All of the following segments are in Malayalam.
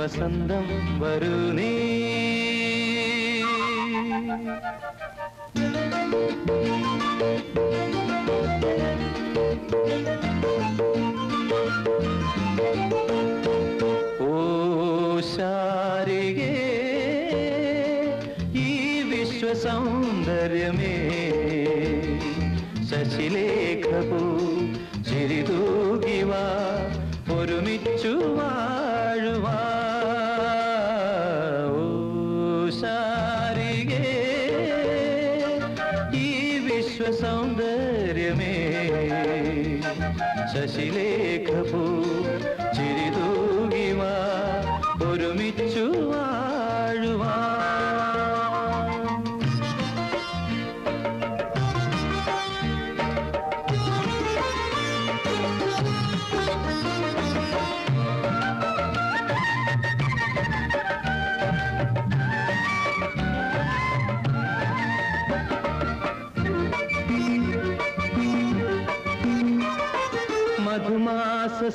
വസന്തം വരൂ നീ. ഓ ശാരികേ ഈ വിശ്വസൗന്ദര്യമേ ശശിലേഖപൂ ചിരിതൂകിവ ഒരുമിച്ചു శశిలేఖపు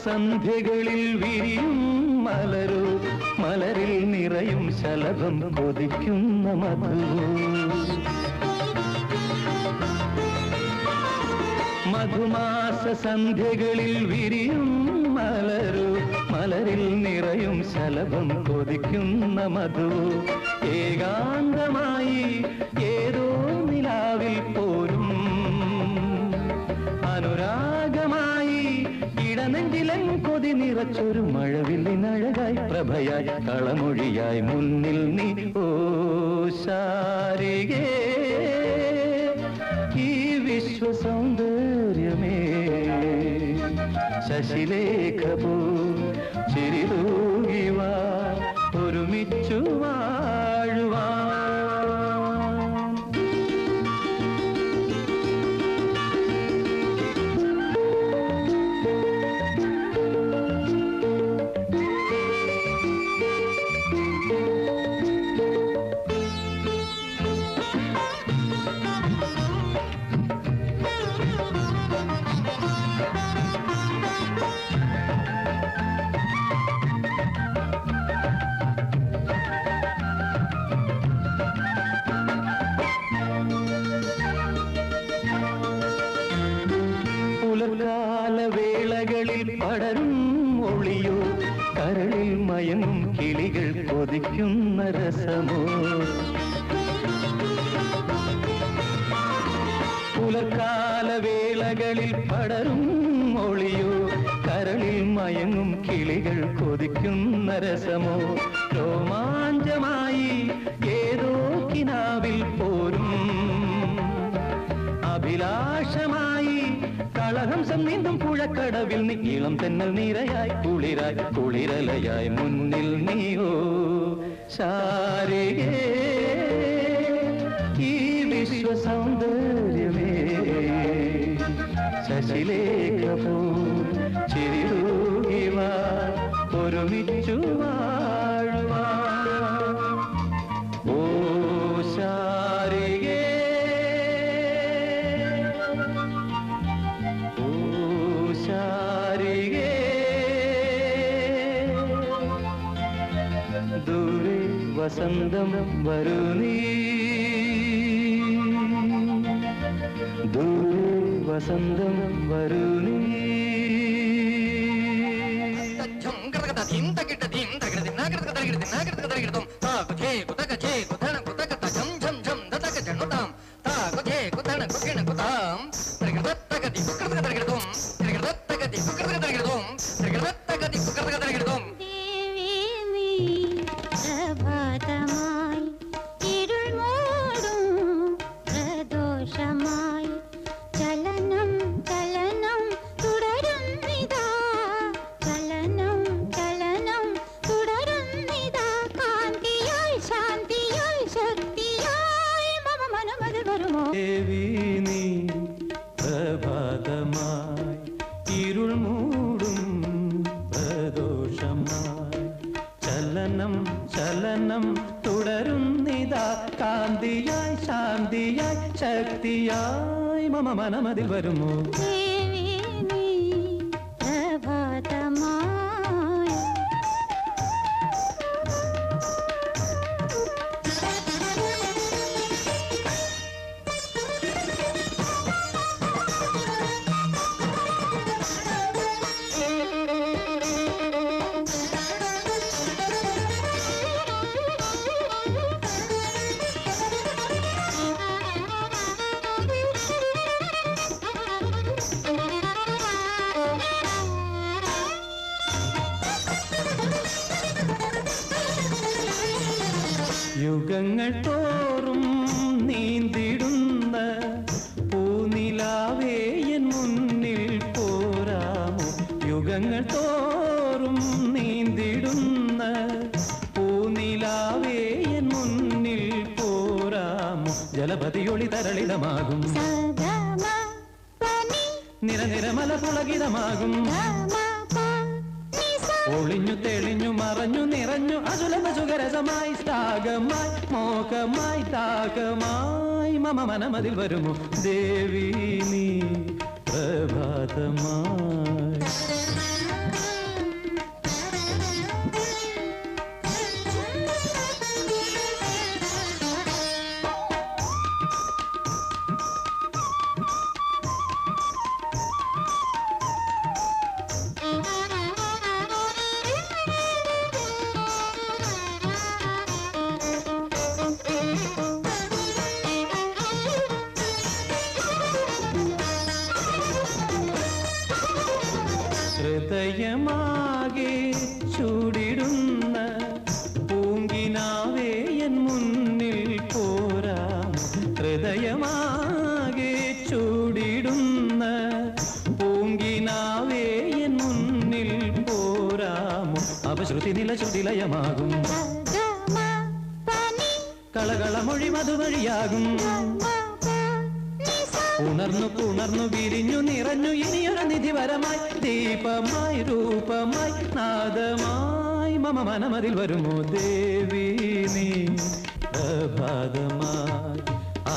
സന്ധ്യകളിൽ വിരിയും മലരു മലരിൽ നിറയും ശലഭം കൊതിക്കുന്ന മധു. മധുമാസ സന്ധ്യകളിൽ വിരിയും മലരു മലരിൽ നിറയും ശലഭം കൊതിക്കുന്ന മധു. ഏകാന്തമായി ഏതോ നിലാവിൽ പോരും ഇടനെഞ്ചിലൻ കൊതി നിറച്ചൊരു മഴവില്ലിനഴകായി പ്രഭയായി കളമൊഴിയായി മുന്നിൽ നീ ഓ ശാരികേ. ഈ വിശ്വസൗന്ദര്യമേ. ശശിലേഖപൂ ചിരിതൂകിവ പടരും ഒളിയോ കരളിൽ മയങ്ങും കിളികൾ കൊതിക്കുന്ന രസമോ? പുലക്കാല വേളകളിൽ പടരും ഒളിയോ കരളിൽ മയങ്ങും കിളികൾ കൊതിക്കുന്ന രസമോ? രോമാഞ്ചമായി ഏതോ കിനാവിൽ പോരും. അഭിലാഷമായി കളഹംസം നീന്തും പുഴക്കടവിൽ നീ ഇളം തെന്നൽ നീരയായി കുളിരായി കുളിരലയായി മുന്നിൽ നീയോ. ശാരികേ ഈ വിശ്വസൗന്ദര്യമേ சொந்தம் வருணி தூரே வசந்தம் வரு ചലനം ചലനം തുടരുന്നിതാ. കാന്തിയായി ശാന്തിയായി ശക്തിയായി മമ മനമതിൽ വരുമോ? യുഗങ്ങൾ തോറും നീന്തിടുന്ന പൂനിലാവേ എൻ മുന്നിൽ പോരാമോ? യുഗങ്ങൾ തോറും നീന്തിടുന്ന പൂനിലാവേ എൻ മുന്നിൽ പോരാമോ? ജലപതിയൊളി തരളിതമാകും നിരനിരമല പുളകിതമാകും ഒളിഞ്ഞു തെളിഞ്ഞു മറഞ്ഞു നിറഞ്ഞു അസുലഭ സുഖരസമായി സ്താകമായി മോഹമായി താകമായി മമ മനമതിൽ വരുമോ ദേവി നീ പ്രഭാതമായി പനി കളകളമൊഴി മധുവഴിയാകും ഉണർന്നു പുണർന്നു വിരിഞ്ഞു നിറഞ്ഞു ഇനിയൊരു നിധിപരമായി ദീപമായി രൂപമായി നാദമായി മമ മനമതിൽ വരുമോ ദേവി നീ പ്രഭാതമായി. ആ,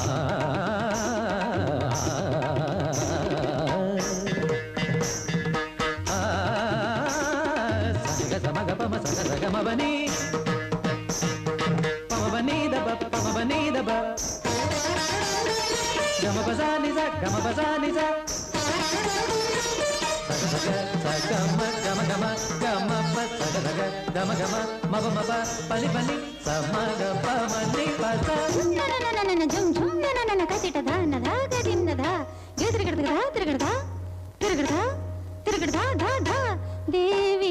தமவனே பமவனே தப பமவனே தப. கமபசா நிசா கமபசா நிசா. தேவி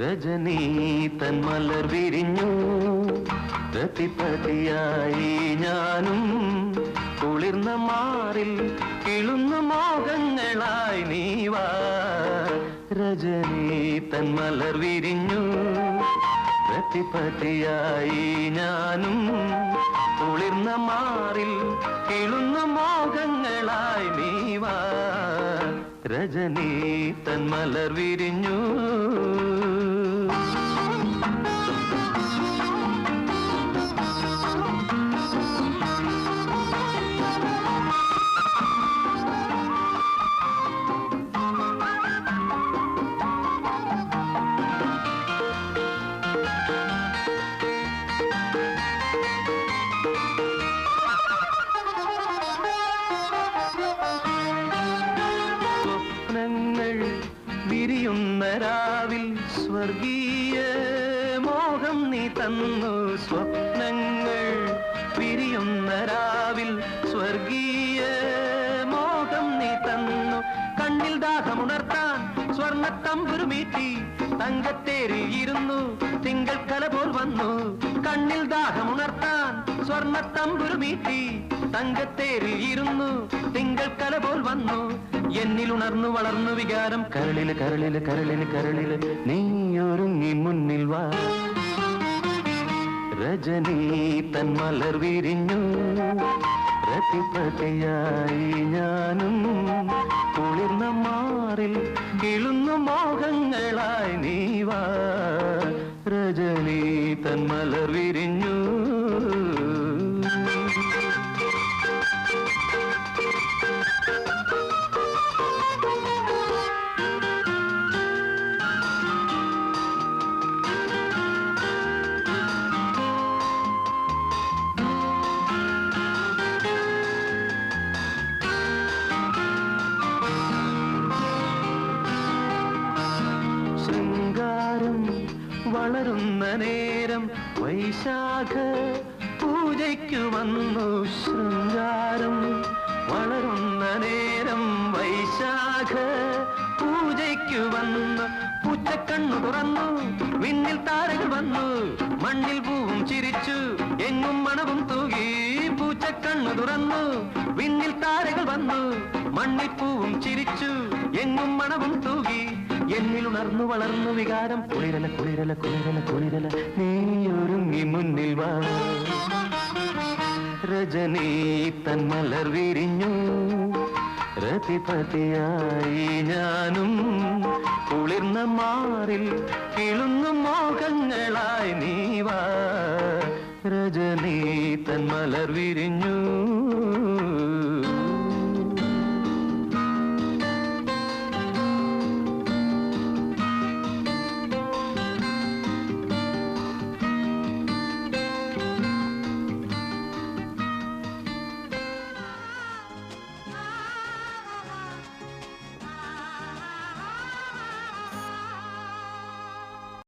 രജനീ തൻ മലർ വിരിഞ്ഞു. പ്രതിപതിയായി ഞാനും കുളിർന്ന മാറിൽ കിളുന്ന മോഹങ്ങളായി നീവാ. രജനീ തൻ മലർ വിരിഞ്ഞു. പ്രതിപതിയായി ഞാനും കുളിർന്ന മാറിൽ കിളുന്ന മോഹങ്ങളായി നീവാ. രജനീ തൻ മലർ വിരിഞ്ഞു. തന്നു സ്വപ്നങ്ങൾ പിരിയുന്ന രാവിൽ സ്വർഗീയ മോഹം നീ തന്നു. കണ്ണിൽ ദാഹമുണർത്താൻ സ്വർണത്തമ്പുരുമീറ്റി തങ്കത്തേരിൽ ഇരുന്നു തിങ്കൾ കല പോൽ വന്നു. കണ്ണിൽ ദാഹമുണർത്താൻ സ്വർണത്തമ്പുരുമീറ്റി തങ്കത്തേരിൽ ഇരുന്നു തിങ്കൾ കല പോൽ വന്നു. എന്നിൽ ഉണർന്നു വളർന്നു വികാരം. കരളിൽ കരളിൽ കരളിൽ കരളിൽ നീയൊരുങ്ങി മുന്നിൽ വാ. രജനീ തൻ മലർ വിരിഞ്ഞു. പ്രതിപതിയായി ഞാനും കുളിർന്ന മാറിൽ കിളുന്നു മോഹങ്ങളായി നീവാ രജനീ തൻ മലർ വിരിഞ്ഞു. വൈശാഖ പൂജയ്ക്കു വന്നു ശൃംഗാരം. വളരുന്ന നേരം വൈശാഖ പൂജയ്ക്കു വന്നു. പൂച്ചക്കണ്ണു തുറന്നു വിണ്ണിൽ താരകൾ വന്നു. മണ്ണിൽ പൂവും ചിരിച്ചു എങ്ങും മണവും തൂകി. പൂച്ചക്കണ്ണു തുറന്നു വിണ്ണിൽ താരകൾ വന്നു. മണ്ണിൽ പൂവും ചിരിച്ചു എങ്ങും മണവും തൂകി. എന്നിൽ ഉണർന്നു വളർന്നു വികാരം. കുളിരല കുളിരല കുളിരല കുളിരല നീ ഒരുങ്ങി മുന്നിൽ വാ. രജനീ തൻ മലർ വിരിഞ്ഞു. രതിപതിയായി ഞാനും കുളിർന്ന മാറിൽ കിളുന്നു മോഹങ്ങളായി നീവാ രജനീ തൻ മലർ വിരിഞ്ഞു.